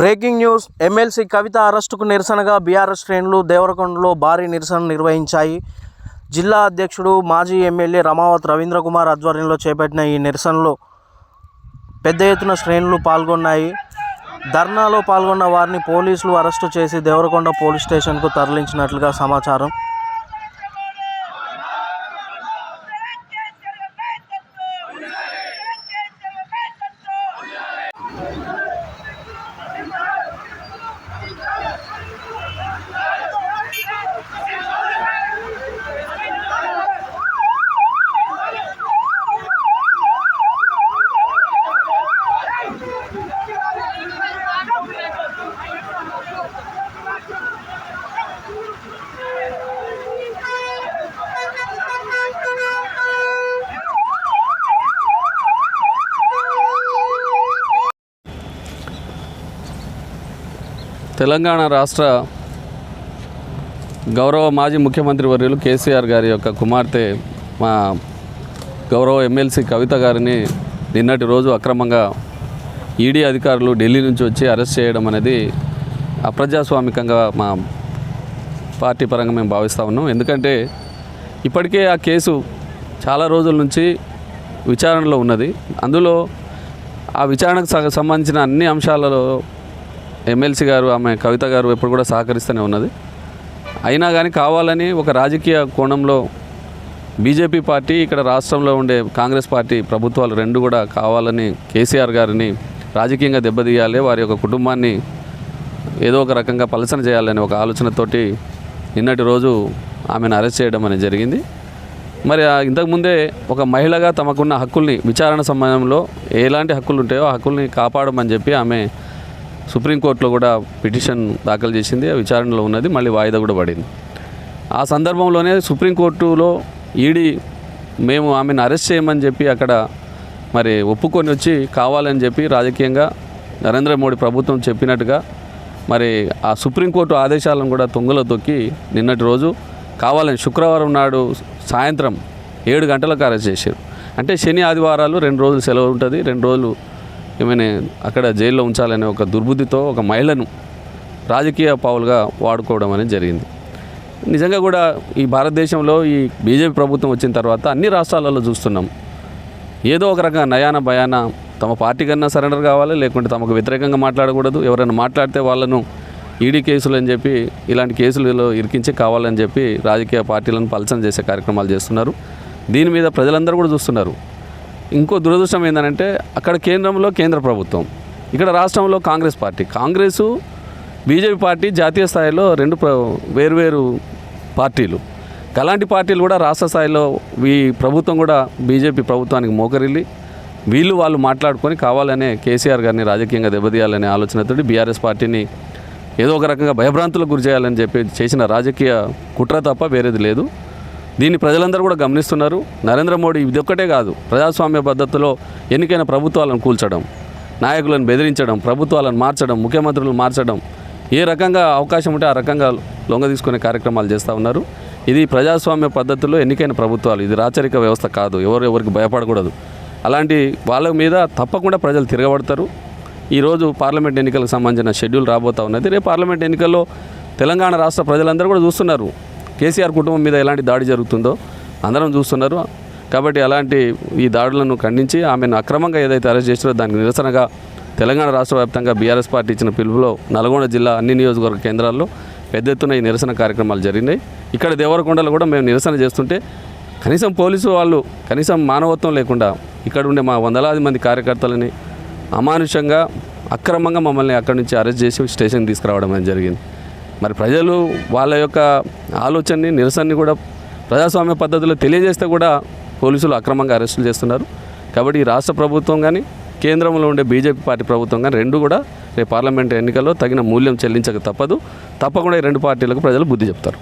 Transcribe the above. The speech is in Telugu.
Breaking news. ఎమ్మెల్సీ కవిత అరెస్టుకు నిరసనగా బీఆర్ఎస్ శ్రేణులు దేవరకొండలో భారీ నిరసన నిర్వహించాయి. జిల్లా అధ్యక్షుడు మాజీ ఎమ్మెల్యే రమావత్ రవీంద్రకుమార్ ఆధ్వర్యంలో చేపట్టిన ఈ నిరసనలో పెద్ద ఎత్తున శ్రేణులు పాల్గొన్నాయి. ధర్నాలో పాల్గొన్న వారిని పోలీసులు అరెస్టు చేసి దేవరకొండ పోలీస్ స్టేషన్కు తరలించినట్లుగా సమాచారం. తెలంగాణ రాష్ట్ర గౌరవ మాజీ ముఖ్యమంత్రి వర్యులు కేసీఆర్ గారి యొక్క కుమార్తె మా గౌరవ ఎమ్మెల్సీ కవిత గారిని నిన్నటి రోజు అక్రమంగా ఈడీ అధికారులు ఢిల్లీ నుంచి వచ్చి అరెస్ట్ చేయడం అనేది అప్రజాస్వామికంగా మా పార్టీ పరంగా మేము భావిస్తూ ఉన్నాం. ఎందుకంటే ఇప్పటికే ఆ కేసు చాలా రోజుల నుంచి విచారణలో ఉన్నది. అందులో ఆ విచారణకు సంబంధించిన అన్ని అంశాలలో ఎమ్మెల్సీ గారు ఆమె కవిత గారు ఎప్పుడు కూడా సహకరిస్తూనే ఉన్నది. అయినా కానీ కావాలని ఒక రాజకీయ కోణంలో బీజేపీ పార్టీ ఇక్కడ రాష్ట్రంలో ఉండే కాంగ్రెస్ పార్టీ ప్రభుత్వాలు రెండు కూడా కావాలని కేసీఆర్ గారిని రాజకీయంగా దెబ్బతీయాలి వారి యొక్క కుటుంబాన్ని ఏదో ఒక రకంగా పలసన చేయాలని ఒక ఆలోచనతోటి నిన్నటి రోజు ఆమెను అరెస్ట్ చేయడం అనేది జరిగింది. మరి ఇంతకుముందే ఒక మహిళగా తమకున్న హక్కుల్ని విచారణ సమయంలో ఎలాంటి హక్కులు ఉంటాయో ఆ హక్కుల్ని కాపాడమని చెప్పి ఆమె సుప్రీంకోర్టులో కూడా పిటిషన్ దాఖలు చేసింది ఆ విచారణలో ఉన్నది మళ్ళీ వాయిదా కూడా పడింది. ఆ సందర్భంలోనే సుప్రీంకోర్టులో ఈడీ మేము ఆమెను అరెస్ట్ చేయమని చెప్పి అక్కడ మరి ఒప్పుకొని వచ్చి కావాలని చెప్పి రాజకీయంగా నరేంద్ర మోడీ ప్రభుత్వం చెప్పినట్టుగా మరి ఆ సుప్రీంకోర్టు ఆదేశాలను కూడా తొంగలో తొక్కి నిన్నటి రోజు కావాలని శుక్రవారం నాడు సాయంత్రం ఏడు గంటలకు అరెస్ట్ చేశారు. అంటే శని ఆదివారాలు రెండు రోజులు సెలవు ఉంటుంది రెండు రోజులు ఏమైనా అక్కడ జైల్లో ఉంచాలనే ఒక దుర్బుద్ధితో ఒక మహిళను రాజకీయ పావులుగా వాడుకోవడం అనేది జరిగింది. నిజంగా కూడా ఈ భారతదేశంలో ఈ బీజేపీ ప్రభుత్వం వచ్చిన తర్వాత అన్ని రాష్ట్రాలలో చూస్తున్నాం. ఏదో ఒక రకంగా నయాన భయాన తమ పార్టీ కన్నా సరెండర్ కావాలి లేకుంటే తమకు వ్యతిరేకంగా మాట్లాడకూడదు. ఎవరైనా మాట్లాడితే వాళ్ళను ఈడీ కేసులు అని చెప్పి ఇలాంటి కేసులలో ఇరికించి కావాలని చెప్పి రాజకీయ పార్టీలను పలచన చేసే కార్యక్రమాలు చేస్తున్నారు. దీని మీద ప్రజలందరూ కూడా చూస్తున్నారు. ఇంకో దురదృష్టం ఏంటంటే అక్కడ కేంద్రంలో కేంద్ర ప్రభుత్వం ఇక్కడ రాష్ట్రంలో Congress party. Congress BJP party జాతీయ స్థాయిలో రెండు ప్ర వేరువేరు పార్టీలు. అలాంటి పార్టీలు కూడా రాష్ట్ర స్థాయిలో ఈ ప్రభుత్వం కూడా బీజేపీ ప్రభుత్వానికి మోకరిల్లి వీళ్ళు వాళ్ళు మాట్లాడుకొని కావాలనే కేసీఆర్ గారిని రాజకీయంగా దెబ్బతీయాలనే ఆలోచనతోటి బీఆర్ఎస్ పార్టీని ఏదో ఒక రకంగా భయభ్రాంతులకు గురి చేయాలని చెప్పి చేసిన రాజకీయ కుట్ర తప్ప వేరేది లేదు. దీన్ని ప్రజలందరూ కూడా గమనిస్తున్నారు. నరేంద్ర మోడీ ఇది ఒక్కటే కాదు ప్రజాస్వామ్య పద్ధతిలో ఎన్నికైన ప్రభుత్వాలను కూల్చడం నాయకులను బెదిరించడం ప్రభుత్వాలను మార్చడం ముఖ్యమంత్రులను మార్చడం ఏ రకంగా అవకాశం ఉంటే ఆ రకంగా లొంగ తీసుకునే కార్యక్రమాలు చేస్తూ ఉన్నారు. ఇది ప్రజాస్వామ్య పద్ధతిలో ఎన్నికైన ప్రభుత్వాలు. ఇది రాచరిక వ్యవస్థ కాదు ఎవరు ఎవరికి భయపడకూడదు. అలాంటి వాళ్ళ మీద తప్పకుండా ప్రజలు తిరగబడతారు. ఈరోజు పార్లమెంట్ ఎన్నికలకు సంబంధించిన షెడ్యూల్ రాబోతా ఉన్నది. రేపు పార్లమెంట్ ఎన్నికల్లో తెలంగాణ రాష్ట్ర ప్రజలందరూ కూడా చూస్తున్నారు. కేసీఆర్ కుటుంబం మీద ఎలాంటి దాడి జరుగుతుందో అందరం చూస్తున్నారు. కాబట్టి అలాంటి ఈ దాడులను ఖండించి ఆమెను అక్రమంగా ఏదైతే అరెస్ట్ చేసినో దానికి నిరసనగా తెలంగాణ రాష్ట్ర వ్యాప్తంగా బీఆర్ఎస్ పార్టీ ఇచ్చిన పిలుపులో నల్గొండ జిల్లా అన్ని నియోజకవర్గ కేంద్రాల్లో పెద్ద ఎత్తున ఈ నిరసన కార్యక్రమాలు జరిగినాయి. ఇక్కడ దేవరకొండలో కూడా మేము నిరసన చేస్తుంటే కనీసం పోలీసు వాళ్ళు కనీసం మానవత్వం లేకుండా ఇక్కడ ఉండే మా వందలాది మంది కార్యకర్తలని అమానుషంగా అక్రమంగా మమ్మల్ని అక్కడి నుంచి అరెస్ట్ చేసి స్టేషన్కి తీసుకురావడం అనేది జరిగింది. మరి ప్రజలు వాళ్ళ యొక్క ఆలోచనని నిరసనని కూడా ప్రజాస్వామ్య పద్ధతిలో తెలియజేస్తే కూడా పోలీసులు అక్రమంగా అరెస్టులు చేస్తున్నారు. కాబట్టి ఈ రాష్ట్ర ప్రభుత్వం కానీ కేంద్రంలో ఉండే బీజేపీ పార్టీ ప్రభుత్వం కానీ రెండు కూడా రేపు పార్లమెంట్ ఎన్నికల్లో తగిన మూల్యం చెల్లించక తప్పదు. తప్పకుండా ఈ రెండు పార్టీలకు ప్రజలు బుద్ధి చెప్తారు.